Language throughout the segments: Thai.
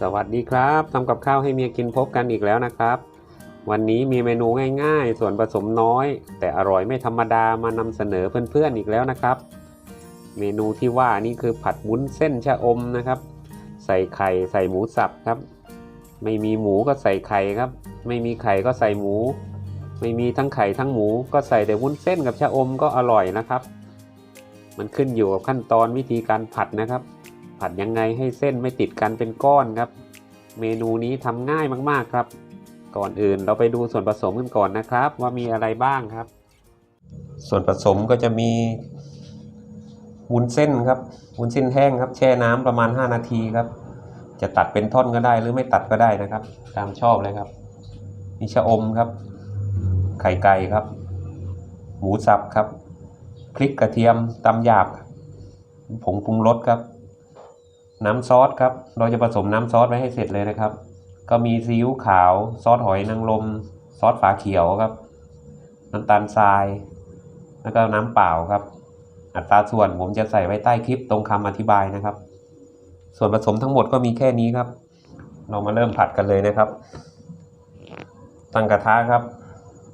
สวัสดีครับทำกับข้าวให้เมียกินพบกันอีกแล้วนะครับ วันนี้มีเมนูง่ายๆ ส่วนผสมน้อย แต่อร่อยไม่ธรรมดามานำเสนอเพื่อนๆอีกแล้วนะครับ เมนูที่ว่านี่คือผัดวุ้นเส้นชะอมนะครับ ใส่ไข่ใส่หมูสับครับ ไม่มีหมูก็ใส่ไข่ครับ ไม่มีไข่ก็ใส่หมู ไม่มีทั้งไข่ทั้งหมู ก็ใส่แต่วุ้นเส้นกับชะอมก็อร่อยนะครับ มันขึ้นอยู่กับขั้นตอนวิธีการผัดนะครับ ผัดยังไงให้เส้นไม่ติดกันเป็นก้อนครับ เมนูนี้ทำง่ายมากๆครับ ก่อนอื่นเราไปดูส่วนผสมกันก่อนนะครับ ว่ามีอะไรบ้างครับ ส่วนผสมก็จะมีวุ้นเส้นครับวุ้นเส้นแห้งครับ แช่น้ำประมาณ 5 นาทีครับ จะตัดเป็นท่อนก็ได้หรือไม่ตัดก็ได้นะครับ ตามชอบเลยครับมีชะอมครับ ไข่ไก่ครับ หมูสับครับพริกกระเทียมตำหยาบผงปรุงรสครับ น้ำซอสครับ เราจะผสมน้ำซอสไว้ให้เสร็จเลยนะครับ ก็มีซีอิ๊วขาวซอสหอยนางรมซอสฝาเขียวครับ น้ำตาลทราย แล้วก็น้ำเปล่าครับ อัตราส่วนผมจะใส่ไว้ใต้คลิปตรงคำอธิบายนะครับ ส่วนผสมทั้งหมดก็มีแค่นี้ครับ เรามาเริ่มผัดกันเลยนะครับ ตั้งกระทะครับ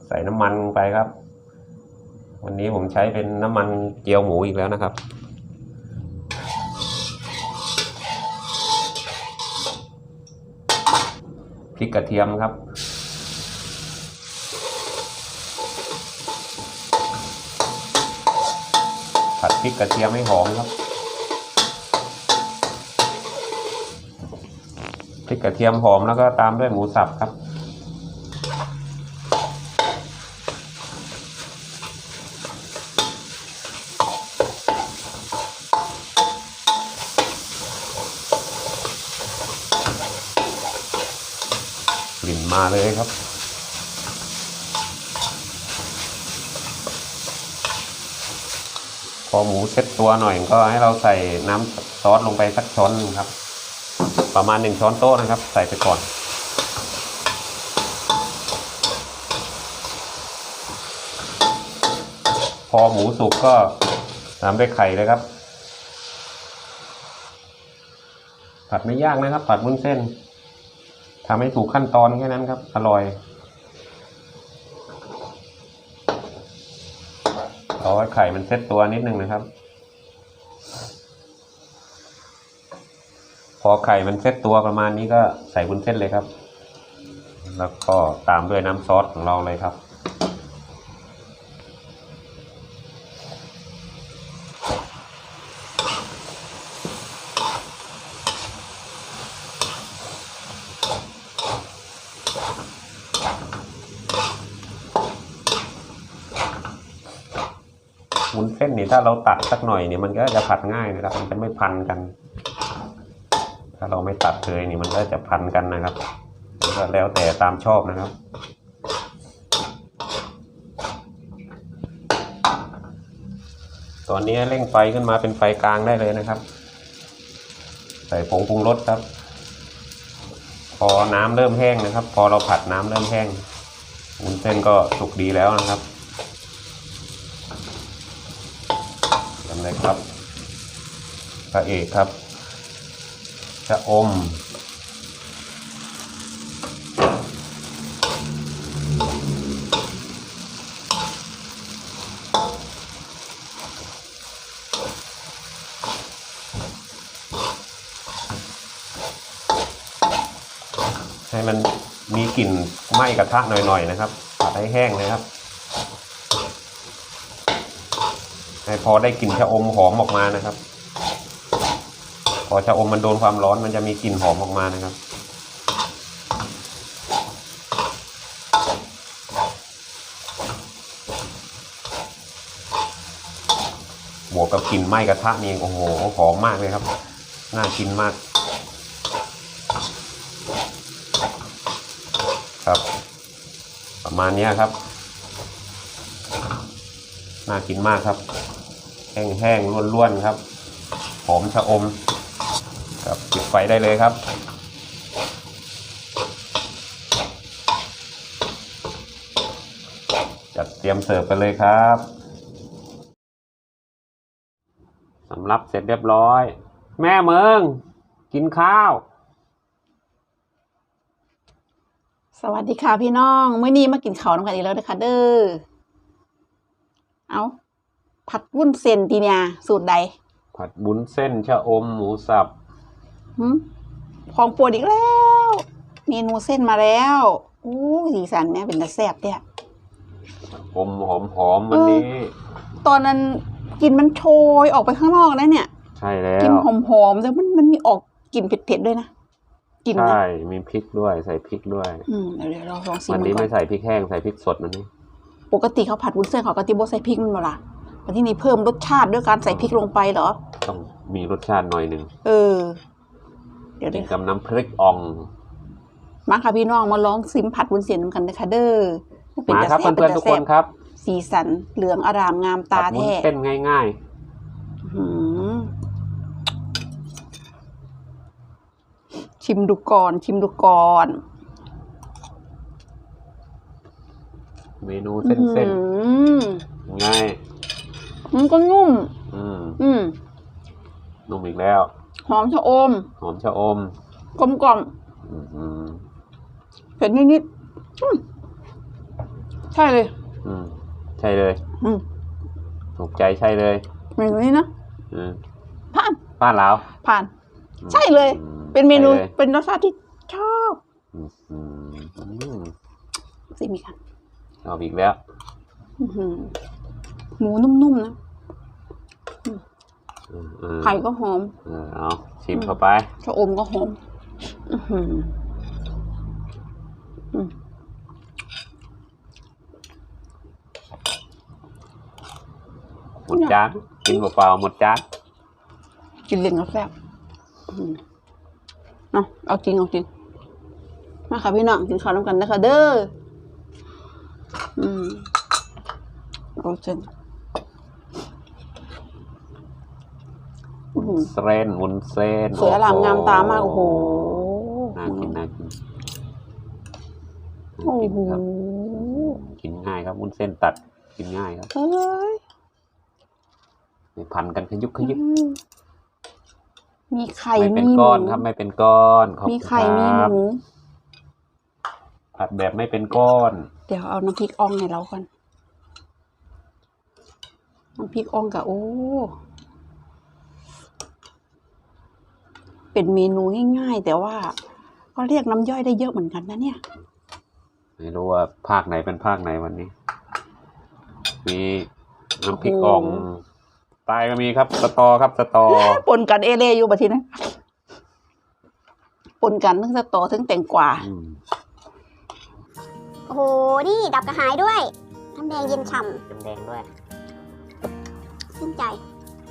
ใส่น้ำมันลงไปครับ วันนี้ผมใช้เป็นน้ำมันเจียวหมูอีกแล้วนะครับ ริกกระเทียมครับ ผัดพริกกระเทียมให้หอมครับพริกกระเทียมหอมแล้วก็ตามด้วยหมูสับครับ กลิ่นมาเลยครับ พอหมูเซ็ตตัวหน่อยก็ให้เราใส่น้ำซอสลงไปสักช้อนนึงครับ ประมาณหนึ่งช้อนโต๊ะนะครับ ใส่ไปก่อนพอหมูสุกก็ตามด้วยไข่เลยครับ ผัดไม่ยากนะครับ ผัดวุ้นเส้น ทำให้ถูกขั้นตอนแค่นั้นครับ อร่อยรอให้ไข่มันเซ็ตตัวนิดนึงนะครับ พอไข่มันเซ็ตตัวประมาณนี้ก็ใส่บุนเส้นเลยครับ แล้วก็ตามด้วยน้ำซอสของเราเลยครับ วุ้นเส้นนี่ถ้าเราตัดสักหน่อยเนี่ยมันก็จะผัดง่ายนะครับ มันจะไม่พันกัน ถ้าเราไม่ตัดเลยนี่มันก็จะพันกันนะครับก็แล้วแต่ตามชอบนะครับตอนนี้เร่งไฟขึ้นมาเป็นไฟกลางได้เลยนะครับ ใส่ผงปรุงรสครับ พอน้ำเริ่มแห้งนะครับ พอเราผัดน้ำเริ่มแห้งวุ้นเส้นก็สุกดีแล้วนะครับทำเลยครับพระเอกครับ จะอม ให้มันมี กลิ่นไหม้กระทะหน่อยๆนะครับผัดให้แห้งนะครับ ให้พอได้กลิ่นชะอมหอมออกมานะครับ พอชะอมมันโดนความร้อนมันจะมีกลิ่นหอมออกมานะครับบวกกับกลิ่นไหม้กระทะนี่โอ้โหหอมมากเลยครับ น่ากินมาก ครับ ประมาณเนี้ยครับ น่ากินมากครับ แห้งๆล้วนๆครับ หอมชะอมครับปิดไฟได้เลยครับจัดเตรียมเสิร์ฟกันเลยครับสำรับเสร็จเรียบร้อย แม่เมืองกินข้าว สวัสดีค่ะพี่น้องมื้อนี้มากินข้าวน้ำกันอีกแล้วนะคะเด้อ เอาผัดวุ้นเส้นตีเนี่ยสูตรใด ผัดบุ้นเส้นชะอมหมูสับหึของโปวดอีกแล้วเมนูเส้นมาแล้วอู้สีสันแม่เป็นตะแซ่บเนี่ย อมหอมหอมๆวันนี้ ตอนนั้นกลินมันโชยออกไปข้างนอกแล้วเนี่ยใช่แล้วกลินหอมๆแต่มันมันมีออกกลิ่นเผ็ดๆด้วยนะ กลิ่นนะใช่มีพริกด้วยใส่พริกด้วย อืมเดี๋ยวเดี๋ยวเราลองชิมวันมันนี้ก่อไม่นใส่พริกแห้งใส่พริกสดนะนี่ปกติเขาผัดวุ้นเส้นเขาก็ติโบใส่พริกมันมาละแต่ที่นี่เพิ่มรสชาติด้วยการใส่พริกลงไปเหรอ ต้องมีรสชาติหน่อยหนึ่งเออ เดี๋ยวกิเดี๋นยวกับน้ำพริกอ่องมาค่ะพี่น้องมาลองซิมผัดวุ้นเส้นกันนะคะเด้อเป็นมาตาครับแซ่บเพื่อนๆทุกคนครับ สีสันเหลืองอารามงามผัตาดบุ้นแท้เส้นง่ายหื ชิมดูก่อน ชิมดูก่อนๆเมนูเส้นเส้นอื้อหือง่ายมันก็นุ่ม อืม อืม นุ่มอีกแล้ว หอมชะอม หอมชะอม กลมกล่อมอืมอืมเผ็ดนิดๆอืมใช่เลย อืม ใช่เลย อืมถูกใจใช่เลยเมนูนี้นะ อืม ผ่านป้านแล้ว ผ่าน ใช่เลย เป็นเมนูใช่ลย เป็นรสชาติที่ชอบอืมอืมอืมสิมีค่ะเอาอีกแล้ว อื้อหือหมูนุ่มๆนะ อืมอืมไข่ก็หอม เออเอาชิมเข้าไป ชะอมก็หอมอื้อหืออืมหมดจานกินเปล่าๆหมดจาน กินเล่นก็แซ่บอื้อหือ เนาะเอาจริงเอาจริงมาค่ะพี่น้องกินข้าวน้ำกันนะคะเด้ออืมโอ้เจนอื้อหือเส้นวุ้นเส้นสวยอลามงามตามากโอ้โหน่ากินน่ากินโอ้น่ากินโหครับกินง่ายครับวุ้นเส้นตัดกินง่ายครับเอ้ยไม่พันกันขยุกขยิบอื มมีไข่ไม่เป็นมีหก้อนมูครับไม่เป็นก้อนขอบมีคุณไข่มีคหรับมู ผัดแบบไม่เป็นก้อน เดี๋ยวเอาน้ำพริกอ่องให้เราก่อน น้ำพริกอ่องกับโอ้ เป็นเมนูง่ายๆ แต่ว่าก็เรียกน้ำย่อยได้เยอะเหมือนกันนะเนี่ย ไม่รู้ว่าภาคไหนเป็นภาคไหนวันนี้ มีน้ำพริกอ่องใตายก็มีครับ สตอครับ สตอ ปนกันเอเล่อยู่บัดทีนะปนกันทั้งสตอทั้งแตงกวาอืมโอ้โห นี่ ดับกระหายด้วยน้ำแดงเย็นฉ่น้ำแดงด้วยำชื่นใจ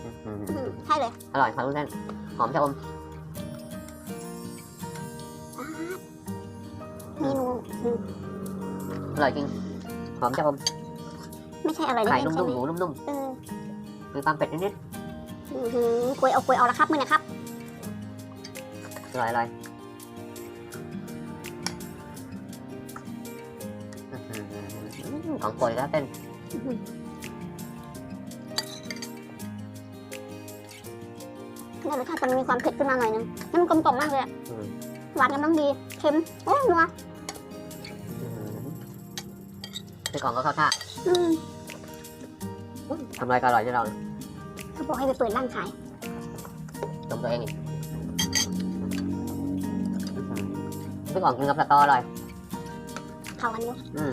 อืมอืมใช่เลยอร่อยครับทุกท่านหอมชะอม เมนูอืมอร่อยจริง หอมชะอม ไม่ใช่อะไรไข่เล่นๆใช่นุ่มไหๆมหมูนุ่มเออ ๆมีความเป็ดนิดอื้อหือกลวยเอากลวยเอาละครับมึงนะครับๆอร่อยอร่อยอื้อหือของโปรดแล้วเต้นเนี่ยรสชาติมันมีความเผ็ดขึ้นมาหน่อยนึงแล้วมันกลมกล่อมมากเลยอะอืมหวานกำลังดีเค็มโอ้ยนัวอื้อหือซื้อของก็เข้าท่าอืม ทำอะไรก็อร่อยที่เราเขาบอกให้ไปเปิดร้านขายชมตัวเองอีกอื้อหือซื้อของกินกับสตออร่อยเข้ากันอยู่อืม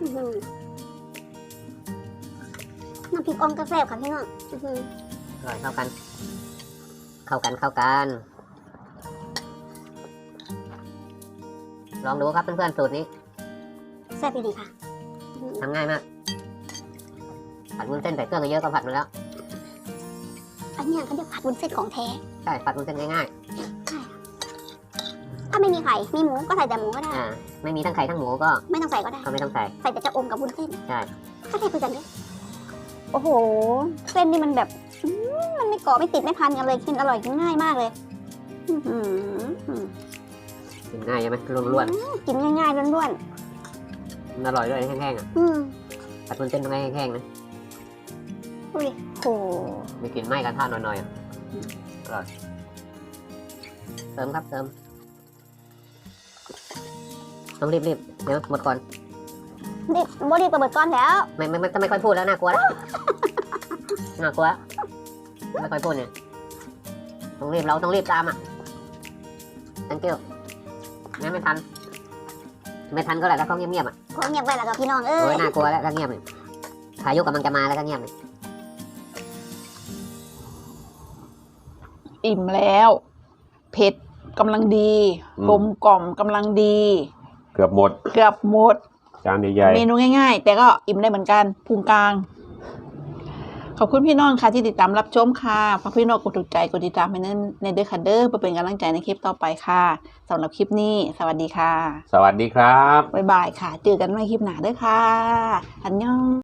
อื้อหือน้ำพริกอ่องกระแซ่บค่ะพี่น้องอื้อหืออร่อยเข้ากัน เข้ากันเข้ากัน ลองดูครับเพื่อนๆสูตรนี้ แซ่บดีค่ะอื้อหือ ทำง่ายมาก ผัดวุ้นเส้นใส่เครื่องเยอะก็ผัดมาแล้ว อันเนี้ยเขาเรียกผัดวุ้นเส้นของแท้ ใช่ ผัดวุ้นเส้นง่ายถ้าไม่มีไข่ มีหมูก็ใส่แต่หมูก็ได้ๆอ่า ไม่มีทั้งไข่ทั้งหมูก็ ไม่ต้องใส่ก็ได้ ก็ไม่ต้องใส่ ใส่แต่จะอมกับวุ้นเส้น ใช่ก็แค่คุยกันด้วยโอ้โห เส้นนี่มันแบบอื้อมันไม่เกาะไม่ติดไม่พันกันเลยกินอร่อยกินง่ายมากเลยอื้อหือกินง่ายใช่ไหมล้วนกินง่ายๆล้วนๆ มันอร่อยด้วยแห้งๆอะๆอืมผัดวุ้นเส้นต้องแห้งๆนะอุ้ยโหมีกลิ่นไหม้กระทะหน่อยๆอะอร่อยเติมครับเติมต้องรีบรีบเดี๋ยวหมดก่อนดิบรีบเปิดก้อนแล้ว ไม่ไม่ไม่ถ้าไม่ค่อยพูดแล้วน่ากลัวแล้ว น่ากลัวไม่ค่อยพูดเนี่ยต้องรีบเราต้องรีบตามอะ thank you งั้นไม่ทัน ไม่ทันก็แหละแล้วเขาเงียบๆอะ คนเงียบไปแล้วกับพี่น้องเอ้โอ้ยยน่ากลัวแล้วก็เงียบเลยพายุกำลังจะมาแล้วก็เงียบเลยอิ่มแล้ว เผ็ดกำลังดี อืม กลมกล่อมกำลังดี เกือบหมดเกือบหมด จานใหญ่เมนูง่าย ๆ แต่ก็อิ่มได้เหมือนกันพุงกลาง ขอบคุณพี่น้องค่ะที่ติดตามรับชมค่ะฝากพี่น้องกดถูกใจกดติดตามให้ในในเด้อค่ะเด้อเพื่อเป็นกำลังใจในคลิปต่อไปค่ะสำหรับคลิปนี้ สวัสดีค่ะๆสวัสดีครับ บ๊ายบายค่ะ เจอกันใหม่คลิปหน้าเด้อค่ะ อันยอง